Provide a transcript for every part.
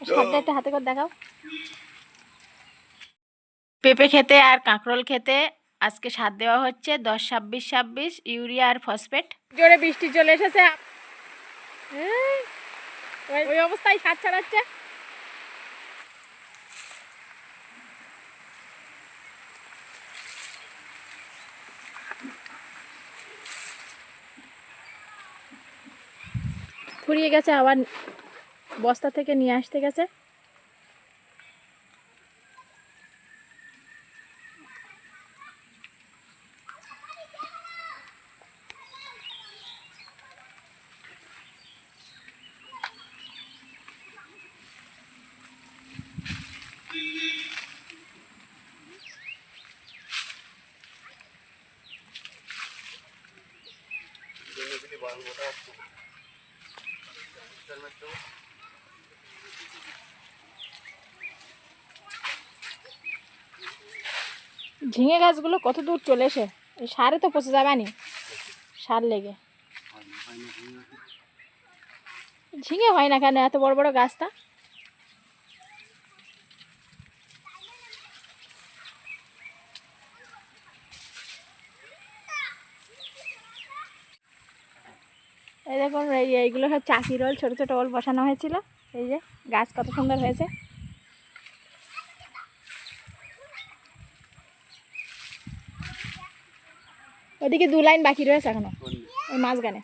সারটা একটা হাতে করে দেখাও। পেঁপে খেতে আর কাঁকরোল খেতে আজকে সার দেওয়া হচ্ছে দশ ছাব্বিশ ছাব্বিশ ইউরিয়া আর ফসফেট। জোরে বৃষ্টি চলে এসেছে। ওই- ওই অবস্থায় সার ছাড়াচ্ছে। ফুরিয়ে গেছে আবার বস্তা থেকে নিয়ে আসতে গেছে। ঝিঙে গাছগুলো কত দূর চলে এসে? এই সারে তো পচে যাবে নি। সার লেগে। ঝিঙে হয় না কেন? এত বড় বড় গাছটা? এই দেখুন, এই এইগুলো সব চাকি রোল, ছোটো ছোটো ওল বসানো হয়েছিল। এই যে, গাছ কত সুন্দর হয়েছে। ওদিকে দু লাইন বাকি রয়েছে এখনো ওই মাঝখানে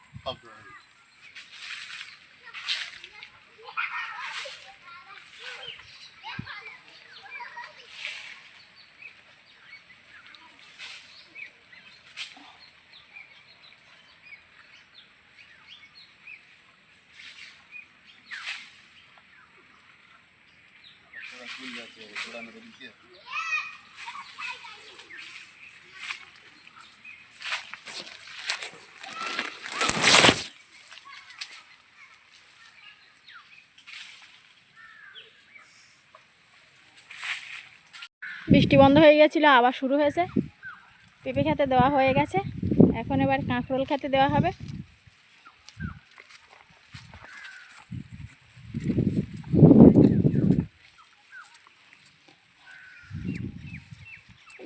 বৃষ্টি বন্ধ হয়ে গেছিল, আবার শুরু হয়েছে। পেঁপে খেতে দেওয়া হয়ে গেছে। এখন এবার কাঁকরোল খেতে দেওয়া হবে।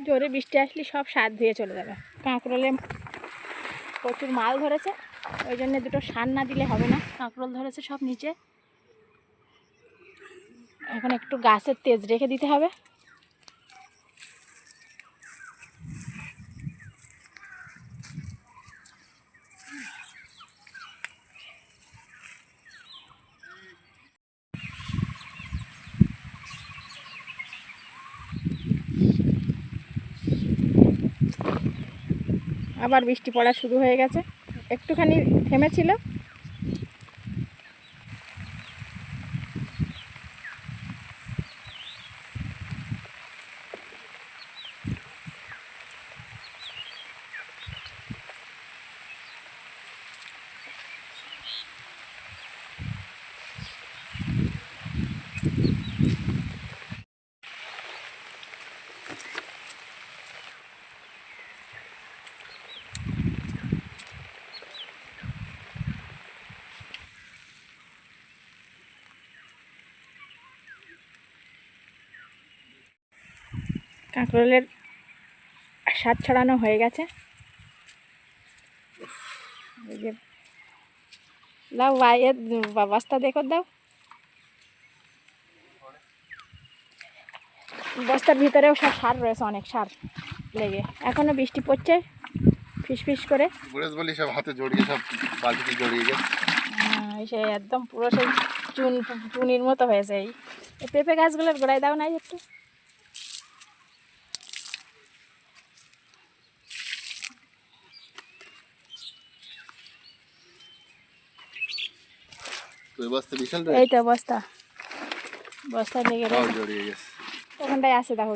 জোরে বৃষ্টি আসলে সব স্বাদ ধুয়ে চলে যাবে। কাঁকরোলে প্রচুর মাল ধরেছে, ওই জন্য দুটো সার না দিলে হবে না। কাঁকরোল ধরেছে সব নিচে। এখন একটু গাছের তেজ রেখে দিতে হবে। আবার বৃষ্টি পড়া শুরু হয়ে গেছে। একটুখানি থেমেছিল। কাঁকরোলের স্বাদ ছড়ানো হয়ে গেছে। এই যে দাও বাইয়ের বস্তা দেখো দাও। বস্তার ভিতরেও সব সার রয়েছে অনেক সার লেগে। এখনও বৃষ্টি পড়ছে ফিস ফিস করে। বলি সব হাতে জড়িয়ে সব বালতিতে জড়িয়ে গেছে। সে একদম পুরো সেই চুন চুনির মতো হয়েছে এই। পেঁপে গাছগুলোর গোড়ায় দাও নাই একটু। তো এই বস্তা বিশাল এই তো বস্তা। বস্তা লেগে সব জড়িয়ে গেছে। ওখানটায় আছে দেখো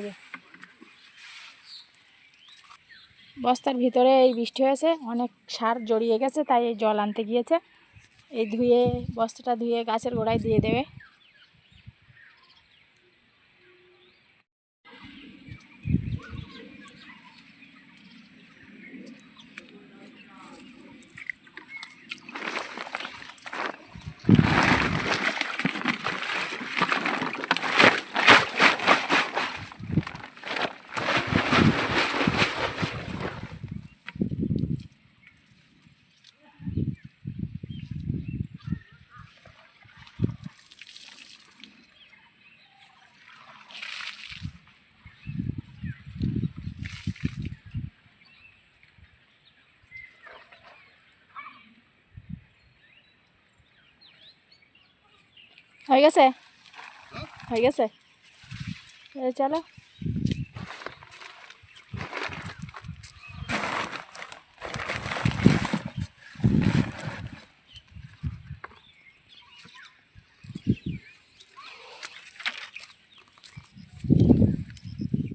বস্তার ভিতরে এই বৃষ্টি হয়েছে অনেক সার জড়িয়ে গেছে তাই এই জল আনতে গিয়েছে। এই ধুয়ে বস্তাটা ধুয়ে গাছের গোড়ায় দিয়ে দেবে। হয়ে গেছে হয়ে গেছে এ চলো